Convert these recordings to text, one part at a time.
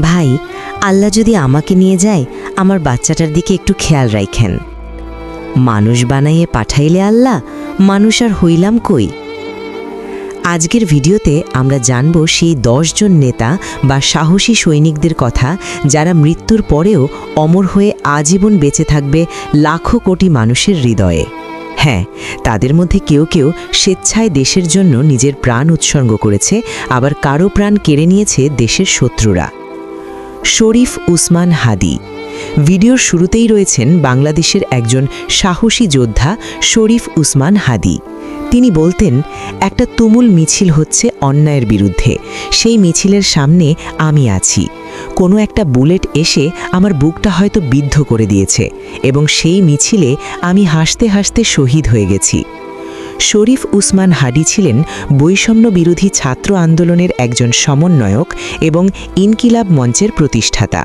ভাই, আল্লাহ যদি আমাকে নিয়ে যায়, আমার বাচ্চাটার দিকে একটু খেয়াল রাখেন মানুষ বানাইয়ে পাঠাইলে আল্লাহ, মানুষ আর হইলাম কই? আজকের ভিডিওতে আমরা জানব সেই জন নেতা বা সাহসী সৈনিকদের কথা যারা মৃত্যুর পরেও অমর হয়ে আজীবন বেঁচে থাকবে লাখো কোটি মানুষের হৃদয়ে। হ্যাঁ তাদের মধ্যে কেউ কেউ স্বেচ্ছায় দেশের জন্য নিজের প্রাণ উৎসর্গ করেছে, আবার কারও প্রাণ কেড়ে নিয়েছে দেশের শত্রুরা। শরীফ উসমান হাদি। ভিডিওর শুরুতেই রয়েছেন বাংলাদেশের একজন সাহসী যোদ্ধা শরীফ উসমান হাদি। তিনি বলতেন, একটা তুমুল মিছিল হচ্ছে অন্যায়ের বিরুদ্ধে। সেই মিছিলের সামনে আমি আছি। কোনো একটা বুলেট এসে আমার বুকটা হয়তো বিদ্ধ করে দিয়েছে এবং সেই মিছিলে আমি হাসতে হাসতে শহীদ হয়ে গেছি। শরীফ উসমান হাডি ছিলেন বৈষম্য বিরোধী ছাত্র আন্দোলনের একজন সমন্বয়ক এবং ইনকিলাব মঞ্চের প্রতিষ্ঠাতা।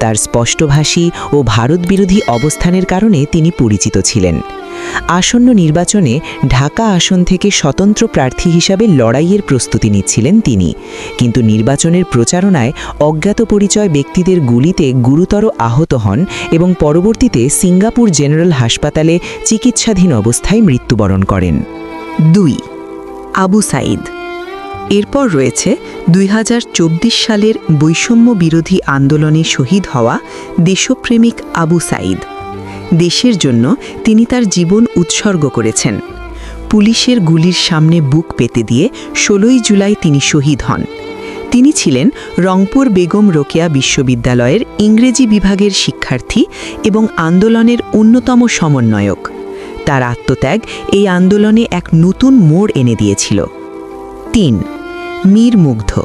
তার স্পষ্টভাষী ও ভারত বিরোধী অবস্থানের কারণে তিনি পরিচিত ছিলেন। আসন্ন নির্বাচনে ঢাকা আসন থেকে স্বতন্ত্র প্রার্থী হিসাবে লড়াইয়ের প্রস্তুতি নিচ্ছিলেন তিনি। কিন্তু নির্বাচনের প্রচারণায় অজ্ঞাত পরিচয় ব্যক্তিদের গুলিতে গুরুতর আহত হন এবং পরবর্তীতে সিঙ্গাপুর জেনারেল হাসপাতালে চিকিৎসাধীন অবস্থায় মৃত্যুবরণ করেন। দুই, আবু সাইদ। এরপর রয়েছে দুই হাজার চব্বিশ সালের বৈষম্য বিরোধী আন্দোলনে শহীদ হওয়া দেশপ্রেমিক আবু সাইদ। দেশের জন্য তিনি তার জীবন উৎসর্গ করেছেন। পুলিশের গুলির সামনে বুক পেতে দিয়ে ষোলোই জুলাই তিনি শহীদ হন। তিনি ছিলেন রংপুর বেগম রোকেয়া বিশ্ববিদ্যালয়ের ইংরেজি বিভাগের শিক্ষার্থী এবং আন্দোলনের অন্যতম সমন্বয়ক। তার আত্মত্যাগ এই আন্দোলনে এক নতুন মোড় এনে দিয়েছিল। তিন, মীর মুগ্ধ।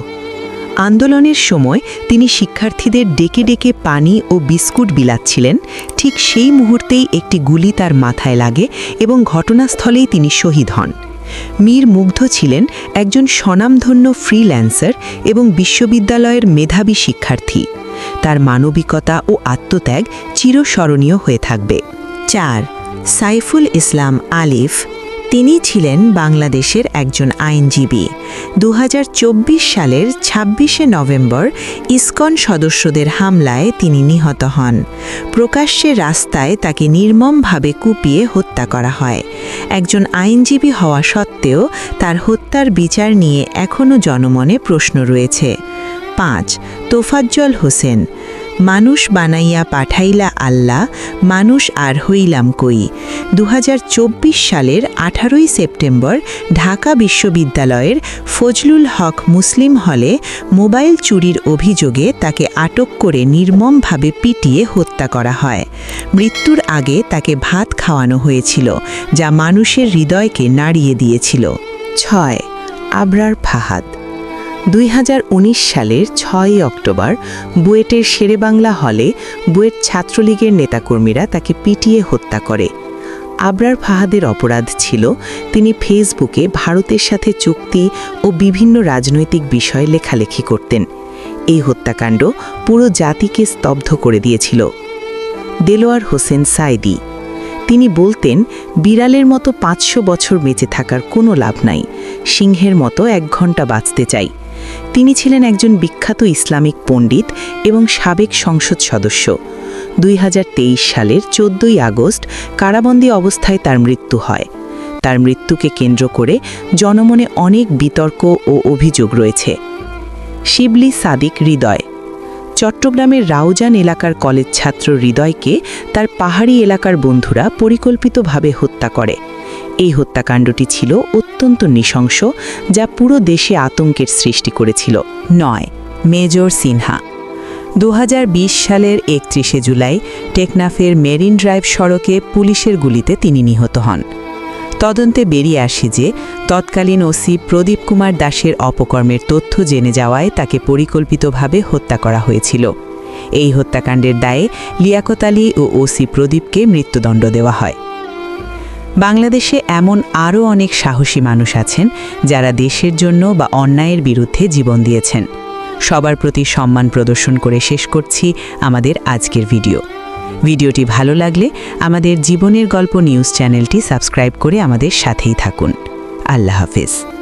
আন্দোলনের সময় তিনি শিক্ষার্থীদের ডেকে ডেকে পানি ও বিস্কুট বিলাচ্ছিলেন। ঠিক সেই মুহূর্তেই একটি গুলি তার মাথায় লাগে এবং ঘটনাস্থলেই তিনি শহীদ হন। মীর মুগ্ধ ছিলেন একজন স্বনামধন্য ফ্রিল্যান্সার এবং বিশ্ববিদ্যালয়ের মেধাবী শিক্ষার্থী। তার মানবিকতা ও আত্মত্যাগ চিরস্মরণীয় হয়ে থাকবে। চার, সাইফুল ইসলাম আলিফ তিনি ছিলেন বাংলাদেশের একজন আইনজীবী। দু হাজার চব্বিশ সালের ২৬শে নভেম্বর ইসকন সদস্যদের হামলায় তিনি নিহত হন। প্রকাশ্যে রাস্তায় তাকে নির্মমভাবে কুপিয়ে হত্যা করা হয়। একজন আইনজীবী হওয়া সত্ত্বেও তার হত্যার বিচার নিয়ে এখনও জনমনে প্রশ্ন রয়েছে। পাঁচ, তোফাজ্জল হোসেন। মানুষ বানাইয়া পাঠাইলা আল্লাহ, মানুষ আর হইলাম কই? দু হাজার চব্বিশ সালের আঠারোই সেপ্টেম্বর ঢাকা বিশ্ববিদ্যালয়ের ফজলুল হক মুসলিম হলে মোবাইল চুরির অভিযোগে তাকে আটক করে নির্মমভাবে পিটিয়ে হত্যা করা হয়। মৃত্যুর আগে তাকে ভাত খাওয়ানো হয়েছিল, যা মানুষের হৃদয়কে নাড়িয়ে দিয়েছিল। ছয়, আবরার ফাহাদ। দুই হাজার উনিশ সালের ছয়ই অক্টোবর বুয়েটের শেরেবাংলা হলে বুয়েট ছাত্রলীগের নেতাকর্মীরা তাকে পিটিয়ে হত্যা করে। আবরার ফাহাদের অপরাধ ছিল, তিনি ফেসবুকে ভারতের সাথে চুক্তি ও বিভিন্ন রাজনৈতিক বিষয়ে লেখালেখি করতেন। এই হত্যাকাণ্ড পুরো জাতিকে স্তব্ধ করে দিয়েছিল। দেলোয়ার হোসেন সাইদি, তিনি বলতেন, বিড়ালের মতো পাঁচশো বছর বেঁচে থাকার কোনো লাভ নাই, সিংহের মতো এক ঘণ্টা বাঁচতে চাই। তিনি ছিলেন একজন বিখ্যাত ইসলামিক পণ্ডিত এবং সাবেক সংসদ সদস্য। দুই হাজার তেইশ সালের চোদ্দই আগস্ট কারাবন্দী অবস্থায় তার মৃত্যু হয়। তার মৃত্যুকে কেন্দ্র করে জনমনে অনেক বিতর্ক ও অভিযোগ রয়েছে। শিবলি সাদিক হৃদয়। চট্টগ্রামের রাউজান এলাকার কলেজ ছাত্র হৃদয়কে তার পাহাড়ি এলাকার বন্ধুরা পরিকল্পিতভাবে হত্যা করে। এই হত্যাকাণ্ডটি ছিল অত্যন্ত নৃশংস, যা পুরো দেশে আতঙ্কের সৃষ্টি করেছিল। নয়, মেজর সিনহা। দু হাজার বিশ সালের একত্রিশে জুলাই টেকনাফের মেরিন ড্রাইভ সড়কে পুলিশের গুলিতে তিনি নিহত হন। তদন্তে বেরিয়ে আসে যে, তৎকালীন ওসি প্রদীপ কুমার দাসের অপকর্মের তথ্য জেনে যাওয়ায় তাকে পরিকল্পিতভাবে হত্যা করা হয়েছিল। এই হত্যাকাণ্ডের দায়ে লিয়াকত আলী ও ওসি প্রদীপকে মৃত্যুদণ্ড দেওয়া হয়। বাংলাদেশে এমন আরও অনেক সাহসী মানুষ আছেন যারা দেশের জন্য বা অন্যায়ের বিরুদ্ধে জীবন দিয়েছেন। সবার প্রতি সম্মান প্রদর্শন করে শেষ করছি আমাদের আজকের ভিডিও। ভিডিওটি ভালো লাগলে আমাদের জীবনের গল্প নিউজ চ্যানেলটি সাবস্ক্রাইব করে আমাদের সাথেই থাকুন। আল্লাহ হাফেজ।